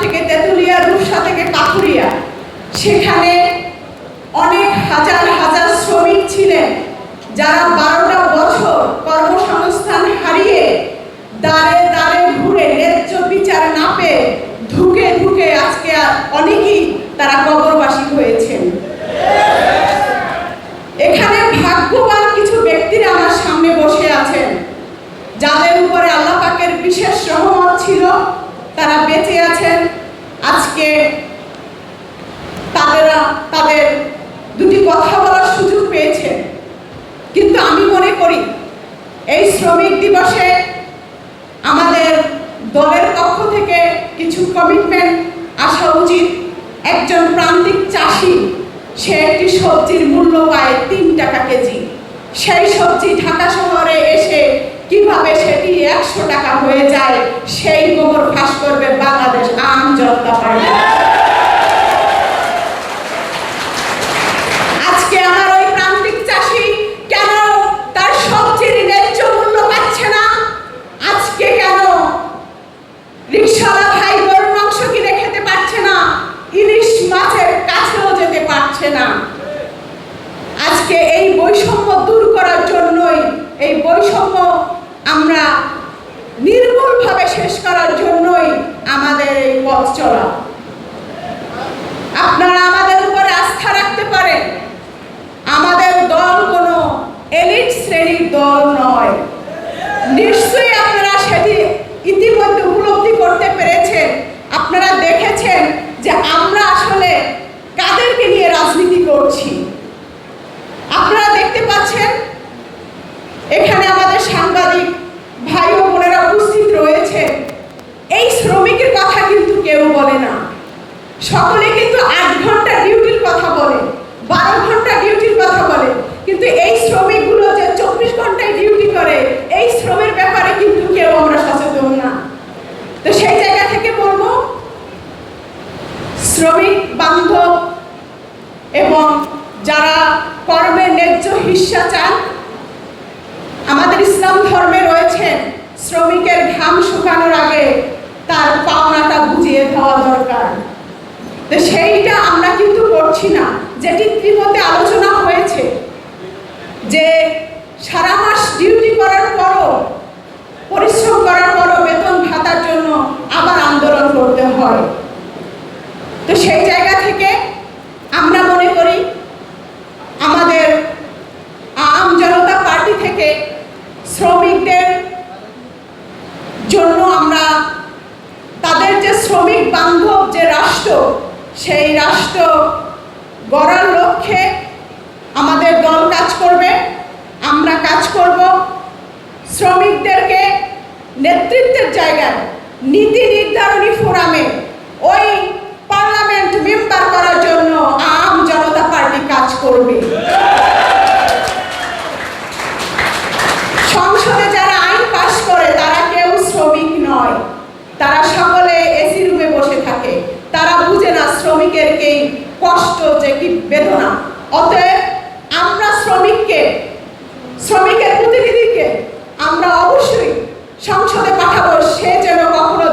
থেকে তেঁতুলিয়া রূপসা থেকে পাথুরিয়া। সেখানে অনেক হাজার হাজার শ্রমিক ছিলেন যারা বারোটা বছর কর্মসংস্থান হারিয়ে দাঁড়ে দাঁড়ে ঘুরে ন্যায্য বিচার না পেয়ে ধুকে ধুকে আজকে আর অনেকেই তারা কবরবাসী হয়েছেন। এখানে ভাগ্যবান কিছু ব্যক্তিরা আমার সামনে বসে আছেন। যাদের উপরে আল্লাহ পাকের বিশেষ রহমত ছিল, তারা বেঁচে আছেন। আজকে তাদেরা, তাদের দুটি কথা বলার সুযোগ পেয়েছেন কিন্তু আমি মনে করি, এই শ্রমিক দিবসে আমাদের দলের পক্ষ থেকে কিছু কমিটমেন্ট আসা উচিত। একজন প্রান্তিক চাষি, সে একটি সবজির মূল্য পায় তিন টাকা কেজি। সেই সবজি ঢাকা শহরে এসে কীভাবে সেটি একশো টাকা হয়ে যায়, সেই গোবর ফাঁস করবে বাংলাদেশ আম জনতা পার্টি। আজকে কেন ভাই মাংস কিনে খেতে পারছে না? ইলিশ মাছের কাছেও যেতে পারছে না। আজকে এই বৈষম্য দূর করার জন্যই, এই বৈষম্য আমরা নির্মূলভাবে শেষ করার জন্যই আমাদের এই পথ চলা। আপনারা আমাদের উপরে আস্থা রাখতে পারেন। আমাদের দল কোনো এলিট শ্রেণির দল নয়। নিশ্চয়ই আপনারা সেটি ইতিমধ্যে উপলব্ধি করতে পেরেছেন। আপনারা দেখেছেন যে আমরা আসলে কাদেরকে নিয়ে রাজনীতি করছি আপনারা দেখতে পাচ্ছেন এখানে আমাদের সাংবাদিক ভাই ও বোনেরা উপস্থিত রয়েছে এই শ্রমিকের কথা কিন্তু কেউ বলে না সকলে কিন্তু আট ঘণ্টা ডিউটির কথা বলে বারো ঘণ্টা ডিউটির কথা বলে কিন্তু এই শ্রমিকগুলো যে চব্বিশ ঘন্টায় ডিউটি করে এই শ্রমের ব্যাপারে কিন্তু কেউ আমরা সচেতন না তো সেই জায়গা থেকে বলব শ্রমিক, বান্ধব এবং যারা কর্মে ন্যায্য হিস্সা চান, আমাদের ইসলাম ধর্মে রয়েছেন শ্রমিকের ঘাম শুকানোর আগে তার পাওনাটা বুঝিয়ে দেওয়া দরকার। তো সেইটা আমরা কিন্তু করছি না যেটি ত্রিমতে আলোচনা হয়েছে, যে সারা মাস ডিউটি করার পরও, পরিশ্রম করার পরও বেতন ভাতার জন্য আবার আন্দোলন করতে হয়। তো সেই জায়গা থেকে আমরা মনে করি আমাদের আম জনতা পার্টি থেকে শ্রমিকদের জন্য আমরা তাদের যে শ্রমিক বান্ধব যে রাষ্ট্র, সেই রাষ্ট্র গড়ার লক্ষ্যে আমাদের দল কাজ করবে, আমরা কাজ করব। শ্রমিকদেরকে নেতৃত্বের জায়গায়, নীতি নির্ধারণী ফোরামে ওই পার্লামেন্ট করার জন্য আম জনতা পার্টি কাজ করবে। সংসদে যারা আইন পাশ করে, তারা কেউ শ্রমিক নয়। তারা সকলে এসি রুমে বসে থাকে। তারা বুঝে না শ্রমিকের এই কষ্ট যে কি বেদনা। অতএব আমরা শ্রমিককে, শ্রমিকের প্রতিনিধিকে আমরা অবশ্যই সংসদে পাঠাবো। সে যেন কখনো